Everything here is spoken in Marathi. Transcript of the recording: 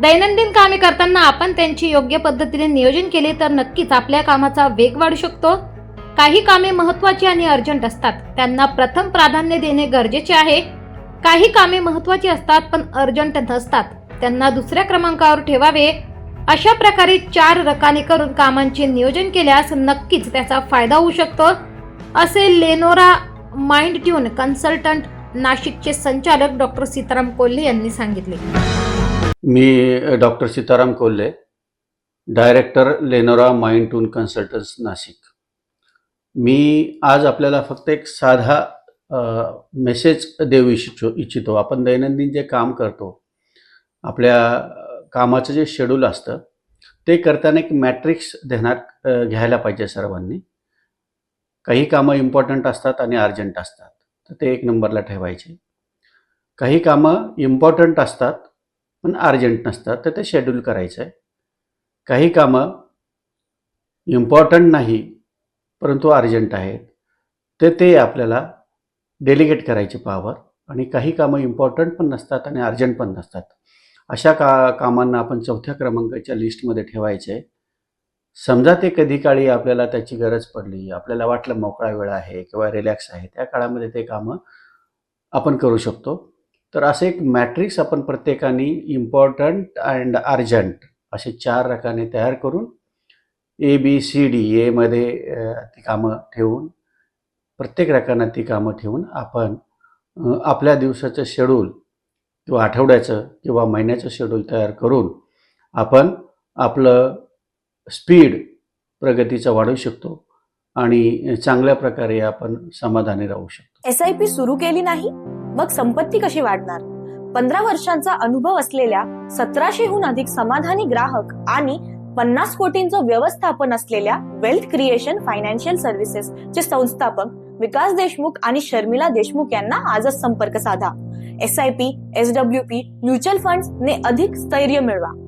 दैनंदिन कामे करताना आपण त्यांची योग्य पद्धतीने नियोजन केले तर नक्कीच आपल्या कामाचा वेग वाढू शकतो. काही कामे महत्वाची आणि अर्जंट असतात. त्यांना प्रथम प्राधान्य देणे गरजेचे आहे. काही कामे महत्वाची असतात पण अर्जंट नसतात. त्यांना दुसऱ्या क्रमांकावर ठेवावे. अशा प्रकारे चार रकाने करून कामांचे नियोजन केल्यास नक्कीच त्याचा फायदा होऊ शकतो. असे लेनोरा माइंड ट्यून कन्सल्टंट नाशिकचे संचालक डॉक्टर सीताराम कोल्हे यांनी सांगितले. मी doctor Sitaram Kolhe director Lenora mind toon consultants Nashik. मी आज आपल्याला फक्त एक साधा मेसेज देऊ इच्छितो इच्छितो. आपण दैनंदिन जे काम करतो आपल्या कामाचं जे शेड्यूल असतं ते करताना एक मॅट्रिक्स ध्यानात घ्यायला पाहिजे सर्वांनी. काही कामं इम्पॉर्टंट असतात आणि अर्जंट असतात. तर ते एक नंबरला ठेवायचे. काही कामं इम्पॉर्टंट असतात पण अर्जंट नसतात तर ते शेड्यूल करायचं आहे काही कामं इम्पॉर्टंट नाही परंतु अर्जंट आहेत तर ते आपल्याला डेलिगेट करायची पावर आणि काही कामं इम्पॉर्टंट पण नसतात आणि अर्जंट पण नसतात. अशा का कामांना आपण चौथ्या क्रमांकाच्या लिस्टमध्ये ठेवायचे. आहे समजा ते कधी काळी आपल्याला त्याची गरज पडली आपल्याला वाटलं मोकळा वेळ आहे किंवा रिलॅक्स आहे त्या काळामध्ये ते कामं आपण करू शकतो. तर असं एक मॅट्रिक्स आपण प्रत्येकाने इम्पॉर्टंट अँड अर्जंट असे चार रकाने तयार करून ए बी सी डी एमध्ये ती कामं ठेवून प्रत्येक रकाना ती कामं ठेवून आपण आपल्या दिवसाचं शेड्यूल किंवा आठवड्याचं किंवा महिन्याचं शेड्यूल तयार करून आपण आपलं स्पीड प्रगतीचा वाढवू शकतो आणि चांगल्या प्रकारे आपण समाधानी राहू शकतो. एस आय पी सुरू केली नाही मग संपत्ती कशी वाढणार? पंधरा वर्षांचा अनुभव असलेल्या सतराशेहून अधिक समाधानी ग्राहक आणि पन्नास कोटींचं व्यवस्थापन असलेल्या वेल्थ क्रिएशन फायनान्शियल सर्व्हिसेस चे संस्थापक विकास देशमुख आणि शर्मिला देशमुख यांना आजच संपर्क साधा. S I P S W P mutual fund ने अधिक स्थैर्य मिळवा.